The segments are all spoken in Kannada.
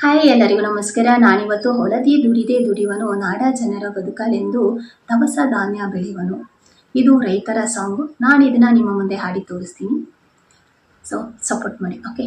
ಹಾಯ್ ಎಲ್ಲರಿಗೂ ನಮಸ್ಕಾರ. ನಾನಿವತ್ತು ಹೊಲದಿ ದುಡಿದೆ ದುಡಿವನು, ನಾಡ ಜನರ ಬದುಕಲೆಂದು ದವಸ ಧಾನ್ಯ ಬೆಳೆಯುವನು ಇದು ರೈತರ ಸಾಂಗು. ನಾನು ಇದನ್ನ ನಿಮ್ಮ ಮುಂದೆ ಹಾಡಿ ತೋರಿಸ್ತೀನಿ. ಸೊ ಸಪೋರ್ಟ್ ಮಾಡಿ ಓಕೆ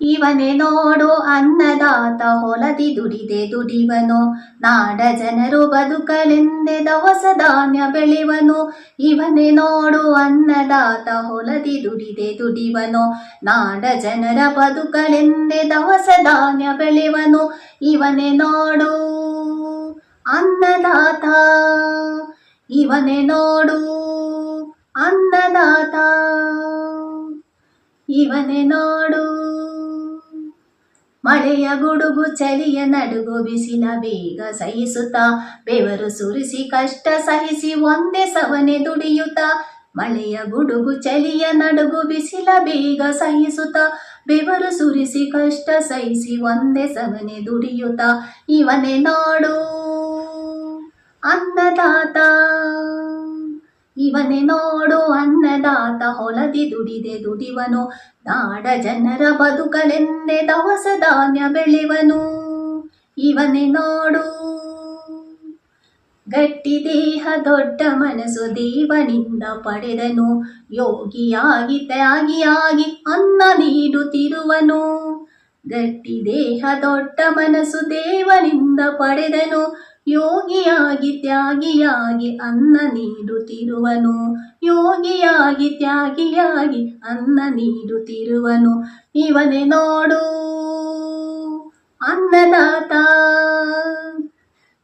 ಇವನೇ ನೋಡು ಅನ್ನದಾತ ಹೊಲದಿ ದುಡಿದೆ ದುಡಿವನು. ನಾಡ ಜನರು ಬದುಕಲೆಂದೆ ದವಸ ಧಾನ್ಯ ಬೆಳೆವನು. ಇವನೇ ನೋಡು ಅನ್ನದಾತ ಹೊಲದಿ ದುಡಿದೆ ದುಡಿವನು. ನಾಡ ಜನರ ಬದುಕಲೆಂದೆ ದವಸ ಧಾನ್ಯ ಬೆಳೆವನು. ಇವನೇ ನೋಡು ಅನ್ನದಾತ. ಇವನೇ ನೋಡು ಅನ್ನದಾತ. ಇವನೇ ನೋಡು ಮಳೆಯ ಗುಡುಗು ಚಳಿಯ ನಡುಗು ಬಿಸಿಲ ಬೇಗ ಸಹಿಸುತ್ತಾ, ಬೆವರು ಸುರಿಸಿ ಕಷ್ಟ ಸಹಿಸಿ ಒಂದೇ ಸವನೆ ದುಡಿಯುತ್ತಾ, ಮಳೆಯ ಗುಡುಗು ಚಳಿಯ ನಡುಗು ಬಿಸಿಲ ಬೇಗ ಸಹಿಸುತ್ತ, ಬೆವರು ಸುರಿಸಿ ಕಷ್ಟ ಸಹಿಸಿ ಒಂದೇ ಸವನೆ ದುಡಿಯುತ್ತ, ಇವನೇ ನಾಡು. ಅನ್ನದಾತ, ಇವನೇ ನೋಡು ಅನ್ನದಾತ ಹೊಲದಿ ದುಡಿದೆ ದುಡಿವನು. ನಾಡ ಜನರ ಬದುಕಲೆಂದೆ ದವಸ ಧಾನ್ಯ ಬೆಳೆವನು. ಇವನೇ ನೋಡು. ಗಟ್ಟಿ ದೇಹ ದೊಡ್ಡ ಮನಸ್ಸು ದೇವನಿಂದ ಪಡೆದನು. ಯೋಗಿಯಾಗಿ ತ್ಯಾಗಿಯಾಗಿ ಅನ್ನ ನೀಡುತ್ತಿರುವನು. ಗಟ್ಟಿ ದೇಹ ದೊಡ್ಡ ಮನಸ್ಸು ದೇವನಿಂದ ಪಡೆದನು. ಯೋಗಿಯಾಗಿ ತ್ಯಾಗಿಯಾಗಿ ಅನ್ನ ನೀಡುತ್ತಿರುವನು. ಯೋಗಿಯಾಗಿ ತ್ಯಾಗಿಯಾಗಿ ಅನ್ನ ನೀಡುತ್ತಿರುವನು. ಇವನೇ ನೋಡು. ಅನ್ನದಾತ.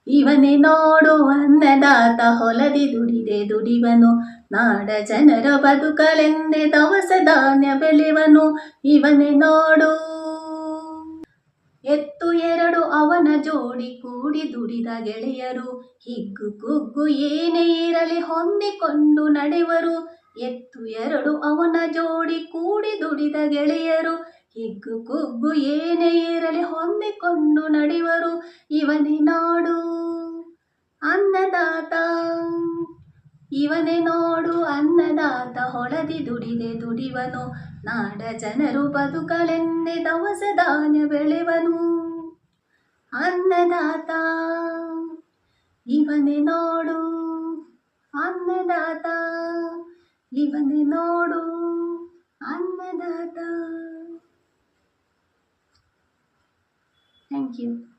ಇವನೇ ನೋಡು. ಅನ್ನದಾತ ಹೊಲದಿ ದುಡಿದೆ ದುಡಿವನು. ನಾಡ ಜನರ ಬದುಕಲೆಂದೇ ದವಸ ಧಾನ್ಯ ಬೆಳೆವನು. ಇವನೇ ನೋಡು. ಅವನ ಜೋಡಿ ಕೂಡಿ ದುಡಿದ ಗೆಳೆಯರು, ಹಿಗ್ಗು ಕುಗ್ಗು ಏನೇ ಇರಲಿ ಹೊಂದಿಕೊಂಡು ನಡೆವರು. ಎತ್ತು ಎರಡು ಅವನ ಜೋಡಿ ಕೂಡಿ ದುಡಿದ ಗೆಳೆಯರು, ಹಿಗ್ಗು ಕುಗ್ಗು ಏನೇ ಇರಲಿ ಹೊಂದಿಕೊಂಡು ನಡೆವರು. ಇವನೇ ನಾಡು ಅನ್ನದಾತ, ಇವನೇ ನೋಡು ಅನ್ನದಾತ, ಹೊಳದಿ ದುಡಿದೆ ದುಡಿವನು. ನಾಡ ಜನರು ಬದುಕಲೆಂದೇ ದವಸ ಧಾನ್ಯ ಬೆಳೆವನು. ಅನ್ನದಾತ. ಇವನೇ ನೋಡು ಅನ್ನದಾತ. ಇವನೇ ನೋಡು ಅನ್ನದಾತ. Thank you